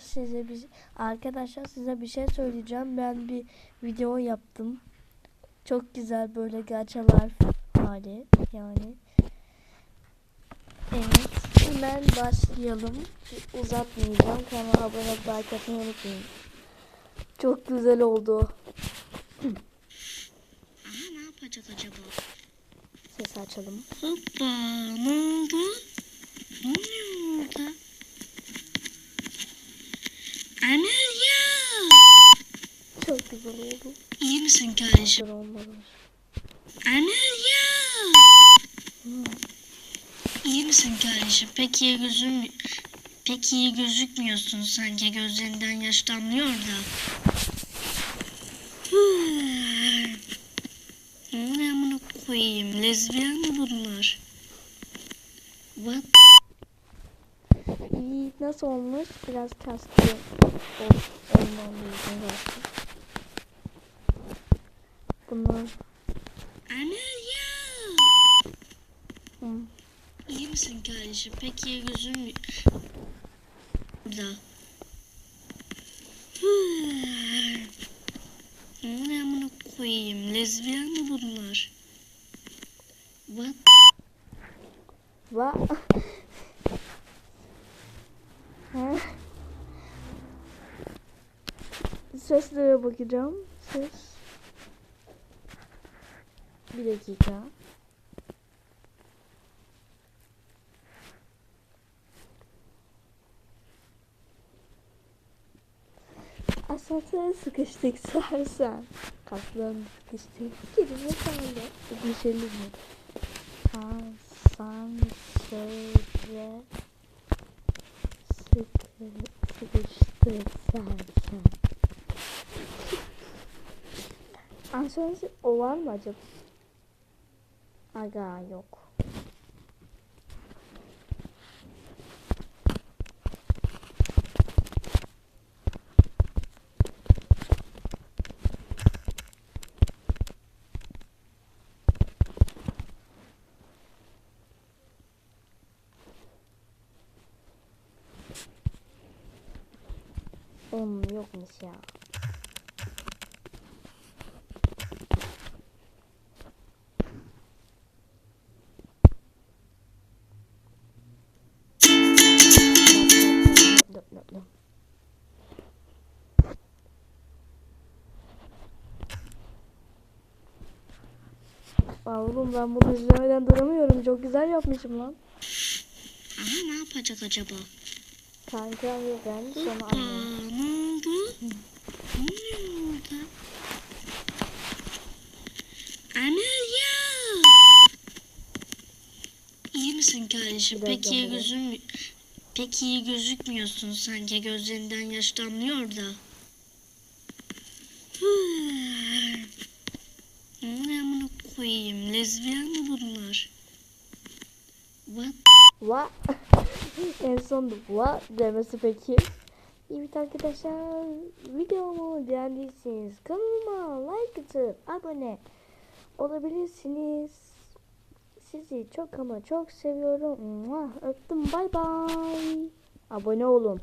size bir arkadaşlar size bir şey söyleyeceğim. Ben bir video yaptım. Çok güzel böyle gaçalar hali yani. Evet. Hemen başlayalım. Uzatmayacağım. Kanala abone olup like atmayı unutmayın. Çok güzel oldu. Aha ne yapacak acaba? Ses açalım. Hoppa ne oldu? Ne oluyor orada? Emel ya! Çok güzel oldu. İyi misin kardeşim? Olmadı. Emel ya! İyi misin kardeşim? Pek iyi gözüm pek iyi gözükmüyorsun sanki gözlerinden yaş damlıyor da. Ne amına koyayım? Lezbiyen mi bunlar? What? İyi nasıl olmuş? Biraz kastı ol, olmam lazım Bunu Emel ya! hı, İyi misin kardeşim? Pek iyi gözüm da. Ne amına koyayım? Lezbiyen mi bunlar? What? Ha? Seslere bakacağım. Ses. Bir dakika. Asansöre sıkıştık sersen. Kaslarım sıkıştı. Kelime sende. Düşelim mi? Asansöre sıkı, sıkıştık sersen. Asansör o var mı acaba? Aga yok. Oğlum yokmuş ya. Aa, Oğlum ben bunu izlemeden duramıyorum. Çok güzel yapmışım lan. Aha ne yapacak acaba? Kanka ben sonra Hoppa ne oldu? Ne oluyor orada? Ya! İyi misin kardeşim? Biraz Pek iyi daha gözüm pek iyi gözükmüyorsun sanki gözlerinden yaş damlıyor da. Ne amına koyayım? Lezbiyen mi bunlar? What? Va en son va demesi peki. Evet arkadaşlar videomu beğendiyseniz kanalıma like atıp abone olabilirsiniz. Sizi çok ama çok seviyorum. Öptüm bay bay. Abone olun.